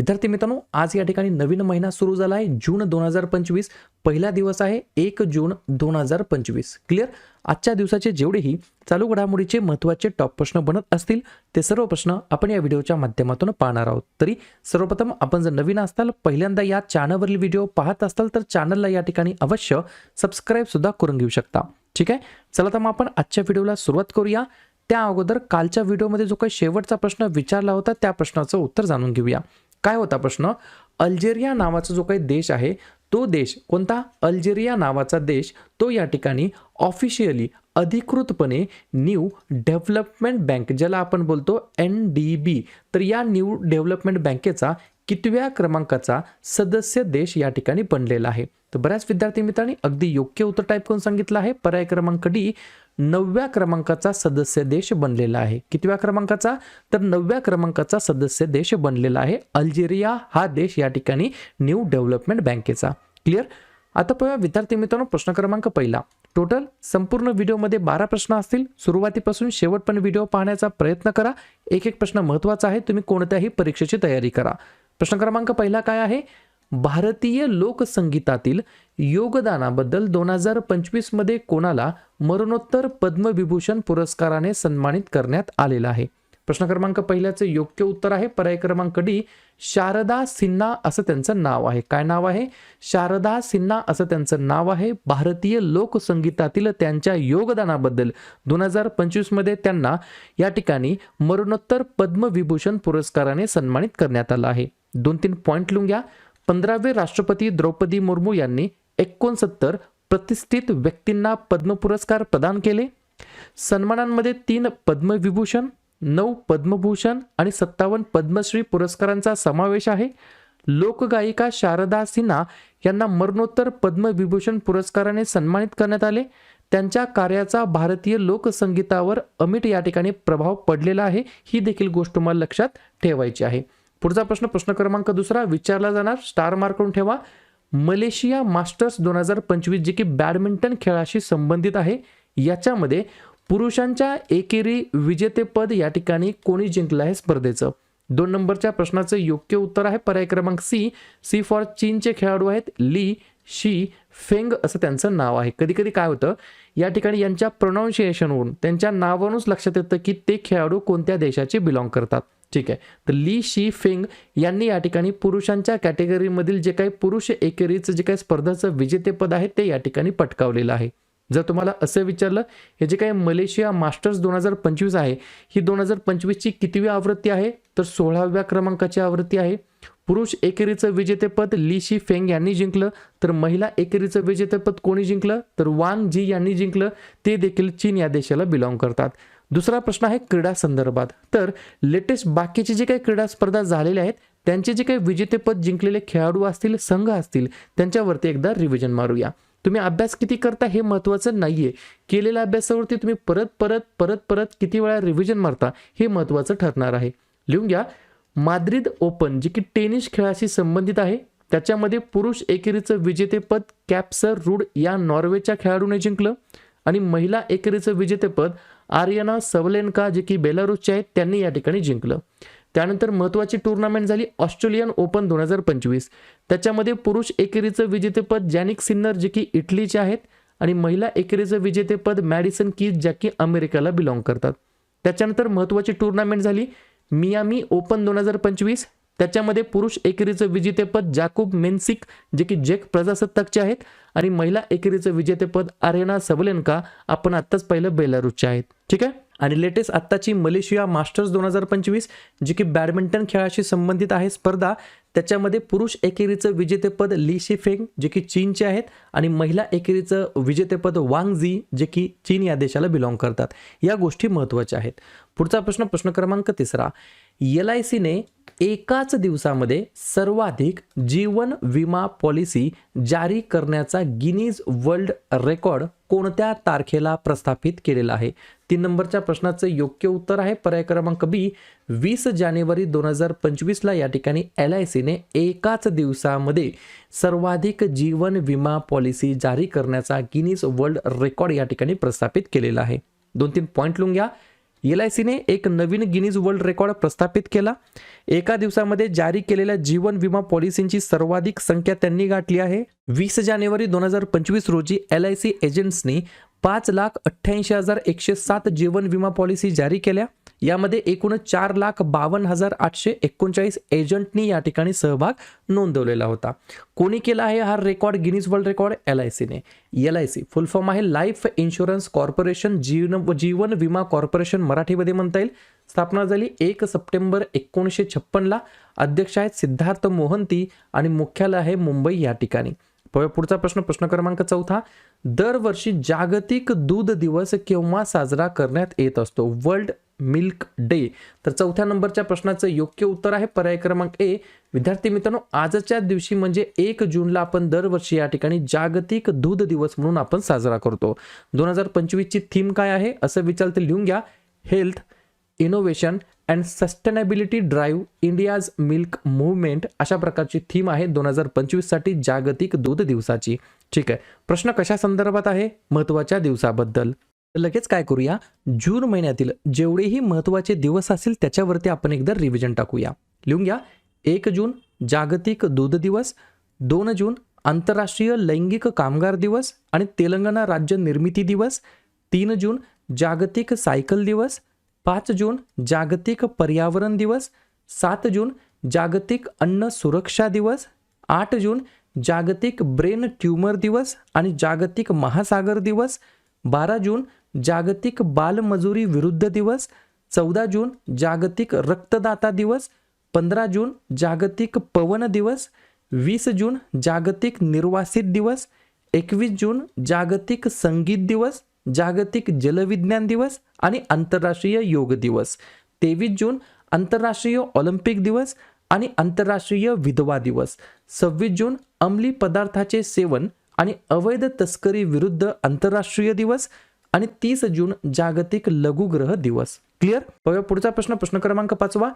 विद्यार्थी मित्रांनो आज या ठिकाणी नवीन महिना सुरू झाला आहे. जून दोन हजार पंचवीस पहिला दिवस आहे. एक जून दोन हजार पंचवीस. क्लिअर आजच्या दिवसाचे जेवढेही चालू घडामोडीचे महत्त्वाचे टॉप प्रश्न बनत असतील ते सर्व प्रश्न आपण या व्हिडिओच्या माध्यमातून पाहणार आहोत. तरी सर्वप्रथम आपण जर नवीन असताल पहिल्यांदा या चॅनलवरील व्हिडिओ पाहत असाल तर चॅनलला या ठिकाणी अवश्य सबस्क्राईब सुद्धा करून घेऊ शकता. ठीक आहे? चला तर मग आपण आजच्या व्हिडिओला सुरुवात करूया. त्या अगोदर कालच्या व्हिडिओमध्ये जो काही शेवटचा प्रश्न विचारला होता त्या प्रश्नाचं उत्तर जाणून घेऊया. काय होता प्रश्न? अल्जेरिया नावाचा जो काही देश आहे तो देश कोणता? अल्जेरिया नावाचा देश तो या ठिकाणी ऑफिशियली अधिकृतपणे न्यू डेव्हलपमेंट बँक ज्याला आपण बोलतो एन डी बी तर या न्यू डेव्हलपमेंट बँकेचा कितव्या क्रमांकाचा सदस्य देश या ठिकाणी बनलेला आहे? तर बऱ्याच विद्यार्थी मित्रांनी अगदी योग्य उत्तर टाईप करून सांगितलं आहे. पर्याय क्रमांक डी नवव्या क्रमांकाचा सदस्य देश बनलेला आहे. कितव्या क्रमांकाचा? तर नवव्या क्रमांकाचा सदस्य देश बनलेला आहे अल्जेरिया. हा देश या ठिकाणी न्यू डेव्हलपमेंट बँकेचा क्लिअर आता पाहूया विद्यार्थी मित्रांनो प्रश्न क्रमांक पहिला. टोटल संपूर्ण व्हिडिओमध्ये बारा प्रश्न असतील. सुरुवातीपासून शेवट पण व्हिडिओ पाहण्याचा प्रयत्न करा. एक एक प्रश्न महत्त्वाचा आहे. तुम्ही कोणत्याही परीक्षेची तयारी करा. प्रश्न क्रमांक पहिला काय आहे? भारतीय लोकसंगीतातील योगदानाबद्दल दोन हजार पंचवीसमध्ये कोणाला मरणोत्तर पद्मविभूषण पुरस्काराने सन्मानित करण्यात आलेला आहे? प्रश्न क्रमांक पहिल्याचं योग्य उत्तर आहे. पर्याय क्रमांक डी शारदा सिन्हा असं त्यांचं नाव आहे. काय नाव आहे? शारदा सिन्हा असं त्यांचं नाव आहे. भारतीय लोकसंगीतातील त्यांच्या योगदानाबद्दल दोन हजार पंचवीसमध्ये त्यांना या ठिकाणी मरणोत्तर पद्मविभूषण पुरस्काराने सन्मानित करण्यात आलं आहे. दोन तीन पॉईंट लिहून घ्या पंधरावे राष्ट्रपती द्रौपदी मुर्मू यांनी एकोणसत्तर प्रतिष्ठित व्यक्तींना पद्म पुरस्कार प्रदान केले. सन्मानांमध्ये तीन पद्मविभूषण नऊ पद्मभूषण आणि सत्तावन्न पद्मश्री पुरस्कारांचा समावेश आहे. लोकगायिका शारदा सिन्हा यांना मरणोत्तर पद्मविभूषण पुरस्काराने सन्मानित करण्यात आले. त्यांच्या कार्याचा भारतीय लोकसंगीतावर अमिट या ठिकाणी प्रभाव पडलेला आहे. ही देखील गोष्ट तुम्हाला लक्षात ठेवायची आहे. पुढचा प्रश्न प्रश्न क्रमांक दुसरा विचारला जाणार. स्टार मार्क करून ठेवा. मलेशिया मास्टर्स दोन हजार पंचवीस जे की बॅडमिंटन खेळाशी संबंधित आहे. याच्यामध्ये पुरुषांच्या एकेरी विजेतेपद या ठिकाणी कोणी जिंकलं आहे स्पर्धेचं? दोन नंबरच्या प्रश्नाचं योग्य उत्तर आहे पर्याय क्रमांक सी. सी फॉर चीनचे खेळाडू आहेत ली शी फेंग असं त्यांचं नाव आहे. कधी कधी काय होतं या ठिकाणी यांच्या प्रोनाऊन्शिएशनवरून त्यांच्या नावावरूनच लक्षात येतं की ते खेळाडू कोणत्या देशाचे बिलॉंग करतात. ठीक आहे. तर ली शी फेंग यांनी या ठिकाणी पुरुषांच्या कॅटेगरीमधील जे काही पुरुष एकेरीचं जे काही स्पर्धाचं विजेतेपद आहे ते या ठिकाणी पटकावलेलं आहे. जर तुम्हाला असं विचारलं हे जे काही मलेशिया मास्टर्स दोन हजार पंचवीस आहे ही दोन हजार पंचवीसची कितवी आवृत्ती आहे? तर सोळाव्या क्रमांकाची आवृत्ती आहे. पुरुष एकेरीचं विजेतेपद ली शी फेंग यांनी जिंकलं तर महिला एकेरीचं विजेतेपद कोणी जिंकलं? तर वांग जी यांनी जिंकलं ते देखील चीन या देशाला बिलॉंग करतात. दुसरा प्रश्न आहे क्रीडा संदर्भात. तर लेटेस्ट बाकीचे जे काही क्रीडा स्पर्धा झालेल्या आहेत त्यांचे जे काही विजेतेपद जिंकलेले खेळाडू असतील संघ असतील त्यांच्यावरती एकदा रिव्हिजन मारूया. तुम्ही अभ्यास किती करता हे महत्त्वाचं नाही आहे केलेल्या अभ्यासावरती तुम्ही परत परत परत परत किती वेळा रिव्हिजन मारता हे महत्त्वाचं ठरणार आहे. लिहून घ्या. माद्रिद ओपन जे की टेनिस खेळाशी संबंधित आहे त्याच्यामध्ये पुरुष एकेरीचं विजेतेपद कॅप्सर रूड या नॉर्वेच्या खेळाडूने जिंकलं आणि महिला एकेरीचं विजेतेपद आर्यना सवलेनका जे की बेलारूसचे आहेत त्यांनी या ठिकाणी जिंकलं. त्यानंतर महत्त्वाची टुर्नामेंट झाली ऑस्ट्रेलियन ओपन दोन हजार पंचवीस. त्याच्यामध्ये पुरुष एकेरीचं विजेतेपद जॅनिक सिन्नर जे की इटलीचे आहेत आणि महिला एकेरीचं विजेतेपद मॅडिसन कीज ज्या की अमेरिकेला बिलॉंग करतात. त्याच्यानंतर महत्त्वाची टुर्नामेंट झाली मियामी ओपन दोन हजार पंचवीस. त्याच्यामध्ये पुरुष एकेरीचं विजेतेपद जाकूब मेन्सिक जे की जेक प्रजासत्ताकचे आहेत आणि महिला एकेरीचं विजेतेपद आरेना सबलेनका आपण आत्ताच पहिलं बेलारूसचे आहेत. ठीक आहे? आणि लेटेस्ट आत्ताची मलेशिया मास्टर्स दोन हजार पंचवीस जी की बॅडमिंटन खेळाशी संबंधित आहे स्पर्धा त्याच्यामध्ये पुरुष एकेरीचं विजेतेपद ली शिफेंग जे की चीनचे आहेत आणि महिला एकेरीचं विजेतेपद वांग झी जे की चीन या देशाला बिलॉंग करतात. या गोष्टी महत्त्वाच्या आहेत. पुढचा प्रश्न प्रश्न क्रमांक तिसरा. एल आय सीने एकाच दिवसामध्ये सर्वाधिक जीवन विमा पॉलिसी जारी करण्याचा गिनीज वर्ल्ड रेकॉर्ड कोणत्या तारखेला प्रस्थापित केलेला आहे? तीन नंबरच्या प्रश्नाचं योग्य उत्तर आहे. पर्याय क्रमांक बी वीस जानेवारी दोन हजार पंचवीसला या ठिकाणी एल आय सीने एकाच दिवसामध्ये सर्वाधिक जीवन विमा पॉलिसी जारी करण्याचा गिनीज वर्ल्ड रेकॉर्ड या ठिकाणी प्रस्थापित केलेला आहे. दोन तीन पॉईंट लिहून घ्या एल आय सीने एक नवीन गिनीज वर्ल्ड रेकॉर्ड प्रस्थापित केला. एका दिवसामध्ये जारी केलेल्या जीवन विमा पॉलिसींची सर्वाधिक संख्या त्यांनी गाठली आहे. वीस जानेवारी दोन हजार पंचवीस रोजी एल आय सी एजंट्सनी पाच लाख अठ्ठ्याऐंशी हजार एकशे सात जीवन विमा पॉलिसी जारी केल्या. यामध्ये एकूण चार लाख बावन्न हजार आठशे एकोणचाळीस एजंटनी या ठिकाणी सहभाग नोंदवलेला होता. कोणी केला आहे हा record? Guinness world record L I सीने. L I C full form आहे लाईफ इन्शुरन्स कॉर्पोरेशन जीवन जीवन विमा कॉर्पोरेशन मराठीमध्ये म्हणता येईल. स्थापना झाली एक सप्टेंबर एकोणीसशे छप्पनला. अध्यक्ष आहेत सिद्धार्थ मोहंती आणि मुख्यालय आहे मुंबई या ठिकाणी. पुढचा प्रश्न प्रश्न क्रमांक चौथा. दरवर्षी जागतिक दूध दिवस केव्हा साजरा करण्यात येत असतो? World milk day. तर चौथ्या नंबरच्या प्रश्नाचं योग्य उत्तर आहे पर्याय क्रमांक ए. विद्यार्थी मित्रांनो आजच्या दिवशी म्हणजे एक जूनला आपण दरवर्षी या ठिकाणी जागतिक दूध दिवस म्हणून आपण साजरा करतो. दोन हजार पंचवीसची थीम काय आहे? असं विचारते लिहून घ्या. Health innovation and sustainability drive India's milk movement अशा प्रकारची थीम आहे दोन हजार पंचवीससाठी जागतिक दूध दिवसाची. ठीक आहे. प्रश्न कशा संदर्भात आहे? महत्त्वाच्या दिवसाबद्दल. तर लगेच काय करूया? जून महिन्यातील जेवढेही महत्त्वाचे दिवस असतील त्याच्यावरती आपण एकदा रिव्हिजन टाकूया. लिहून घ्या. एक जून जागतिक दूध दिवस. दोन जून आंतरराष्ट्रीय लैंगिक कामगार दिवस आणि तेलंगणा राज्य निर्मिती दिवस. तीन जून जागतिक सायकल दिवस. पाच जून जागतिक पर्यावरण दिवस. सात जून जागतिक अन्न सुरक्षा दिवस. आठ जून जागतिक ब्रेन ट्यूमर दिवस आणि जागतिक महासागर दिवस. बारा जून जागतिक बालमजुरी विरुद्ध दिवस चौदा जून जागतिक रक्तदाता दिवस पंधरा जून जागतिक पवन दिवस वीस जून जागतिक निर्वासित दिवस एकवीस जून जागतिक संगीत दिवस जागतिक जलविज्ञान दिवस आणि आंतरराष्ट्रीय योग दिवस तेवीस जून आंतरराष्ट्रीय ऑलिम्पिक दिवस आणि आंतरराष्ट्रीय विधवा दिवस सव्वीस जून अंमली पदार्थाचे सेवन आणि अवैध तस्करी विरुद्ध आंतरराष्ट्रीय दिवस आणि तीस जून जागतिक लघुग्रह दिवस. क्लिअर बघा पुढचा प्रश्न प्रश्न क्रमांक पाचवा.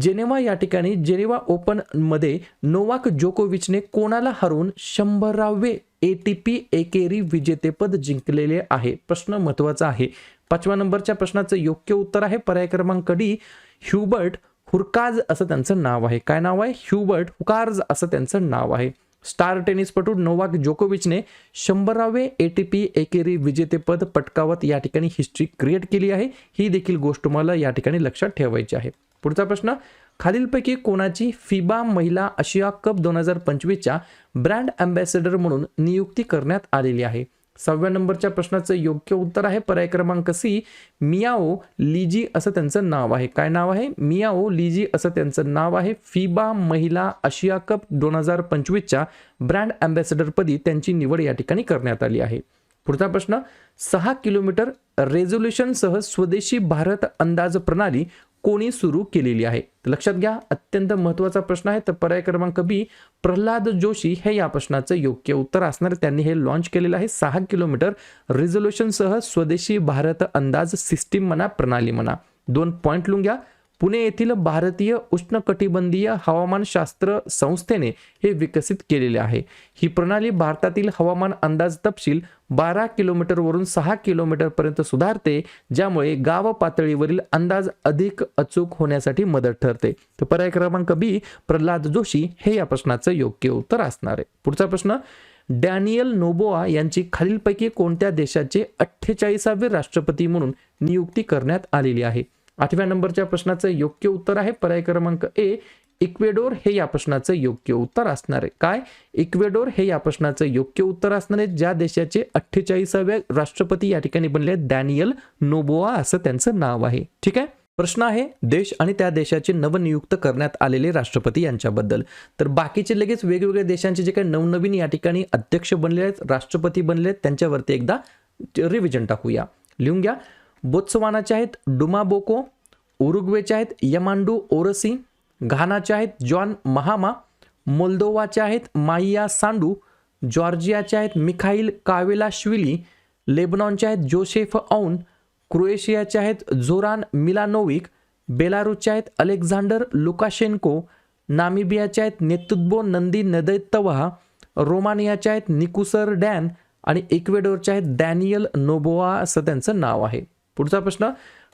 जेनेवा या ठिकाणी जेनेवा ओपनमध्ये नोवाक जोकोविचने कोणाला हरवून शंभरावे ए टी पी एकेरी विजेतेपद जिंकलेले आहे? प्रश्न महत्त्वाचा आहे. पाचव्या नंबरच्या प्रश्नाचं योग्य उत्तर आहे. पर्याय क्रमांक डी ह्युबर्ट हुरकाज असं त्यांचं नाव आहे. काय नाव आहे? ह्युबर्ट हुकार्ज असं त्यांचं नाव आहे. स्टार टेनिसपटू नोवाक जोकोविचने शंभरावे ए टी पी एकेरी विजेतेपद पटकावत या ठिकाणी हिस्ट्री क्रिएट केली आहे. ही देखील गोष्ट तुम्हाला या ठिकाणी लक्षात ठेवायची आहे. पुढचा प्रश्न खालीलपैकी कोणाची फिबा महिला आशिया कप दोन हजार पंचवीसच्या ब्रँड अँबॅसेडर म्हणून नियुक्ती करण्यात आलेली आहे? सहाव्या नंबरच्या प्रश्नाचं योग्य उत्तर आहे. पर्याय क्रमांक सी मियाओ लिजी असं त्यांचं नाव आहे. काय नाव आहे? मियाओ लिजी असं त्यांचं नाव आहे. फिबा महिला आशिया कप दोन हजार पंचवीसच्या ब्रँड अँबॅसेडरपदी त्यांची निवड या ठिकाणी करण्यात आली आहे. पुढचा प्रश्न सहा किलोमीटर रेझोल्युशनसह स्वदेशी भारत अंदाज प्रणाली कोणी सुरू केलेली आहे? तर लक्षात घ्या अत्यंत महत्त्वाचा प्रश्न आहे. तर पर्याय क्रमांक बी प्रल्हाद जोशी हे या प्रश्नाचं योग्य उत्तर असणार. त्यांनी हे लॉन्च केलेलं आहे. सहा किलोमीटर रिझोल्युशनसह स्वदेशी भारत अंदाज सिस्टीम म्हणा प्रणाली म्हणा. दोन पॉईंट लिहून घ्या पुणे येथील भारतीय उष्णकटिबंधीय हवामानशास्त्र संस्थेने हे विकसित केलेले आहे. ही प्रणाली भारतातील हवामान अंदाज तपशील बारा किलोमीटरवरून सहा किलोमीटरपर्यंत सुधारते ज्यामुळे गाव पातळीवरील अंदाज अधिक अचूक होण्यासाठी मदत ठरते. तर पर्याय क्रमांक बी प्रल्हाद जोशी हे या प्रश्नाचं योग्य उत्तर असणार आहे. पुढचा प्रश्न डॅनियल नोबोआ यांची खालीलपैकी कोणत्या देशाचे अठ्ठेचाळीसावे राष्ट्रपती म्हणून नियुक्ती करण्यात आलेली आहे? आठव्या नंबरच्या प्रश्नाचं योग्य उत्तर आहे. पर्याय क्रमांक ए इक्वेडोर हे या प्रश्नाचं योग्य उत्तर असणार आहे. काय? इक्वेडोर हे या प्रश्नाचं योग्य उत्तर असणार आहे. ज्या देशाचे अठ्ठेचाळीसाव्या राष्ट्रपती या ठिकाणी बनले डॅनियल नोबोआ असं त्यांचं नाव आहे. ठीक आहे? प्रश्न आहे देश आणि त्या देशाचे नवनियुक्त करण्यात आलेले राष्ट्रपती यांच्याबद्दल. तर बाकीचे लगेच वेगवेगळ्या देशांचे जे काही नवनवीन या ठिकाणी अध्यक्ष बनले आहेत राष्ट्रपती बनले आहेत त्यांच्यावरती एकदा रिव्हिजन टाकूया. लिहून घ्या. बोत्सवानाचे आहेत डुमाबोको उरुग्वेचे आहेत यमांडू ओरसी घानाचे आहेत जॉन महामा मोल्दोवाचे आहेत माइया सांडू जॉर्जियाचे आहेत मिखाईल कावेलाश्विली लेबनॉनचे आहेत जोसेफ औन क्रोएशियाचे आहेत झोरान मिलानोविक बेलारूसचे आहेत अलेक्झांडर लुकाशेन्को नामिबियाचे आहेत नेतुद्बो नंदी नदैतवा रोमानियाचे आहेत निकुसर डॅन आणि इक्वेडोरचे आहेत डॅनियल नोबोआ असं त्यांचं नाव आहे. पुढचा प्रश्न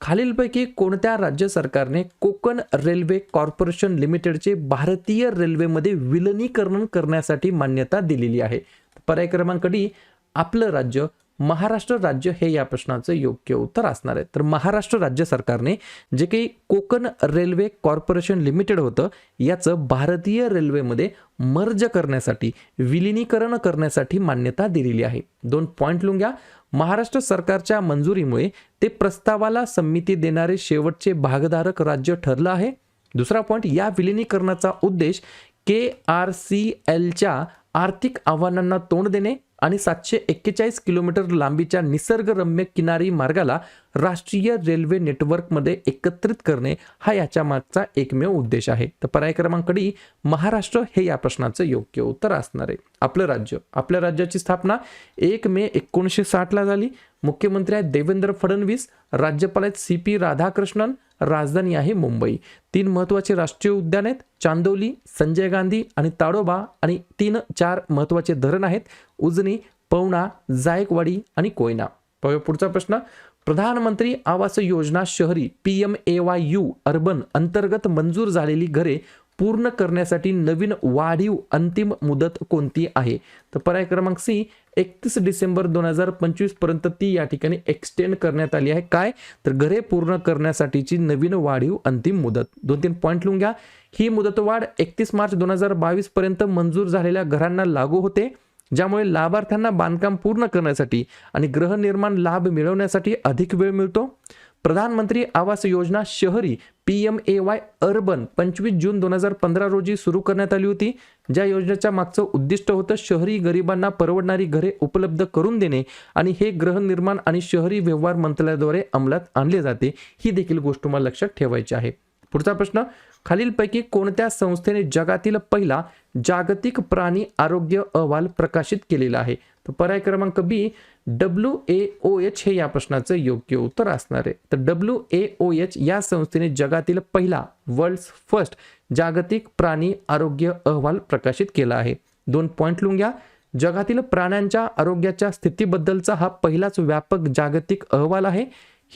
खालीलपैकी कोणत्या राज्य सरकारने कोकण रेल्वे कॉर्पोरेशन लिमिटेडचे भारतीय रेल्वेमध्ये विलनीकरण करण्यासाठी मान्यता दिलेली आहे? पर्याय क्रमांक डी आपलं राज्य महाराष्ट्र राज्य हे या प्रश्नाचं योग्य उत्तर असणार आहे. तर महाराष्ट्र राज्य सरकारने जे काही कोकण रेल्वे कॉर्पोरेशन लिमिटेड होतं याचं भारतीय रेल्वेमध्ये मर्ज करण्यासाठी विलिनीकरण करण्यासाठी मान्यता दिलेली आहे. दोन पॉईंट लिहून घ्या. महाराष्ट्र सरकारच्या मंजुरीमुळे ते प्रस्तावाला संमती देणारे शेवटचे भागधारक राज्य ठरलं आहे. दुसरा पॉईंट या विलिनीकरणाचा उद्देश के आर सी एलच्या आर्थिक आव्हानांना तोंड देणे आणि सातशे एक्केचाळीस किलोमीटर लांबीच्या निसर्गरम्य किनारी मार्गाला राष्ट्रीय रेल्वे नेटवर्कमध्ये एकत्रित करणे हा याच्या मागचा एकमेव उद्देश आहे. तर पर्याय क्रमांक डी महाराष्ट्र हे या प्रश्नाचं योग्य उत्तर असणार आहे. आपलं राज्य. आपल्या राज्याची स्थापना एक मे एकोणीसशे साठला झाली. मुख्यमंत्री आहेत देवेंद्र फडणवीस राज्यपाल आहेत सी पी राधाकृष्णन राजधानी आहे मुंबई. तीन महत्त्वाचे राष्ट्रीय उद्यान आहेत. चांदोली संजय गांधी आणि ताडोबा आणि तीन चार महत्त्वाचे धरण आहेत. उजनी पवना जायकवाडी आणि कोयना. पाहूया पुढचा प्रश्न. प्रधानमंत्री आवास योजना शहरी P M A Y U urban अंतर्गत मंजूर झालेली घरे पूर्ण करण्यासाठी नवीन वाढीव अंतिम मुदत कोणती आहे? तर पर्याय क्रमांक सी एकतीस डिसेंबर दोन हजार पंचवीसपर्यंत ती या ठिकाणी एक्सटेंड करण्यात आली आहे. काय? तर घरे पूर्ण करण्यासाठीची नवीन वाढीव अंतिम मुदत. दोन तीन पॉईंट लिहून घ्या. ही मुदतवाढ एकतीस मार्च दोन हजार बावीस पर्यंत मंजूर झालेल्या घरांना लागू होते ज्यामुळे लाभार्थ्यांना बांधकाम पूर्ण करण्यासाठी आणि गृहनिर्माण लाभ मिळवण्यासाठी अधिक वेळ मिळतो. प्रधानमंत्री आवास योजना शहरी P M A Y urban पंचवीस जून दोन हजार पंधरा रोजी सुरू करण्यात आली होती. ज्या योजनेच्या मागचं उद्दिष्ट होतं शहरी गरिबांना परवडणारी घरे उपलब्ध करून देणे आणि हे गृहनिर्माण आणि शहरी व्यवहार मंत्रालयाद्वारे अंमलात आणले जाते. ही देखील गोष्ट तुम्हाला लक्षात ठेवायची आहे. पुढचा प्रश्न खालीलपैकी कोणत्या संस्थेने जगातील पहिला जागतिक प्राणी आरोग्य अहवाल प्रकाशित केलेला आहे? तर पर्याय क्रमांक बी डब्ल्यू ए ओ एच हे या प्रश्नाचं योग्य उत्तर असणार आहे. तर डब्ल्यू ए ओ एच या संस्थेने जगातील पहिला वर्ल्ड फर्स्ट जागतिक प्राणी आरोग्य अहवाल प्रकाशित केला आहे. दोन पॉईंट लिहून घ्या. जगातील प्राण्यांच्या आरोग्याच्या स्थितीबद्दलचा हा पहिलाच व्यापक जागतिक अहवाल आहे.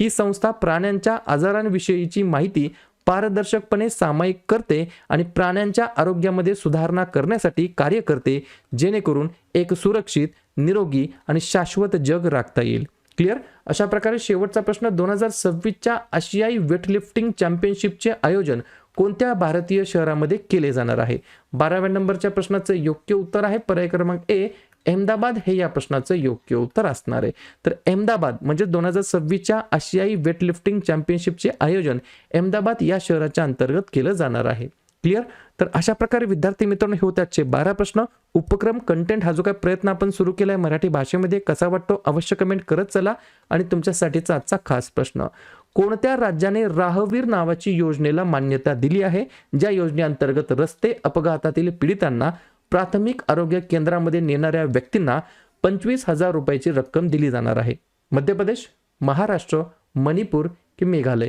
ही संस्था प्राण्यांच्या आजारांविषयीची माहिती पारदर्शकपणे सामायिक करते आणि प्राण्यांच्या आरोग्यामध्ये सुधारणा करण्यासाठी कार्य करते जेणेकरून एक सुरक्षित निरोगी आणि शाश्वत जग राखता येईल. क्लिअर? अशा प्रकारे शेवटचा प्रश्न दोन हजार सव्वीसच्या आशियाई वेटलिफ्टिंग चॅम्पियनशिपचे आयोजन कोणत्या भारतीय शहरामध्ये केले जाणार आहे? बाराव्या नंबरच्या प्रश्नाचं योग्य उत्तर आहे. पर्याय क्रमांक ए अहमदाबाद हे या प्रश्नाचं योग्य उत्तर असणार आहे. तर अहमदाबाद म्हणजे दोन हजार सव्वीसच्या आशियाई वेटलिफ्टिंग चॅम्पियनशिपचे आयोजन अहमदाबाद या शहराच्या अंतर्गत केलं जाणार आहे. क्लिअर तर अशा प्रकारे विद्यार्थी मित्रांनो हे होते आजचे बारा प्रश्न. उपक्रम कंटेंट हा जो काही प्रयत्न आपण सुरू केला आहे मराठी भाषेमध्ये कसा वाटतो अवश्य कमेंट करत चला. आणि तुमच्यासाठीचा आजचा खास प्रश्न कोणत्या राज्याने राहवीर नावाची योजनेला मान्यता दिली आहे? ज्या योजनेअंतर्गत रस्ते अपघातातील पीडितांना प्राथमिक आरोग्य केंद्रामध्ये नेणाऱ्या व्यक्तींना पंचवीस हजार रुपयाची रक्कम दिली जाणार आहे. मध्य प्रदेश महाराष्ट्र मणिपूर की मेघालय.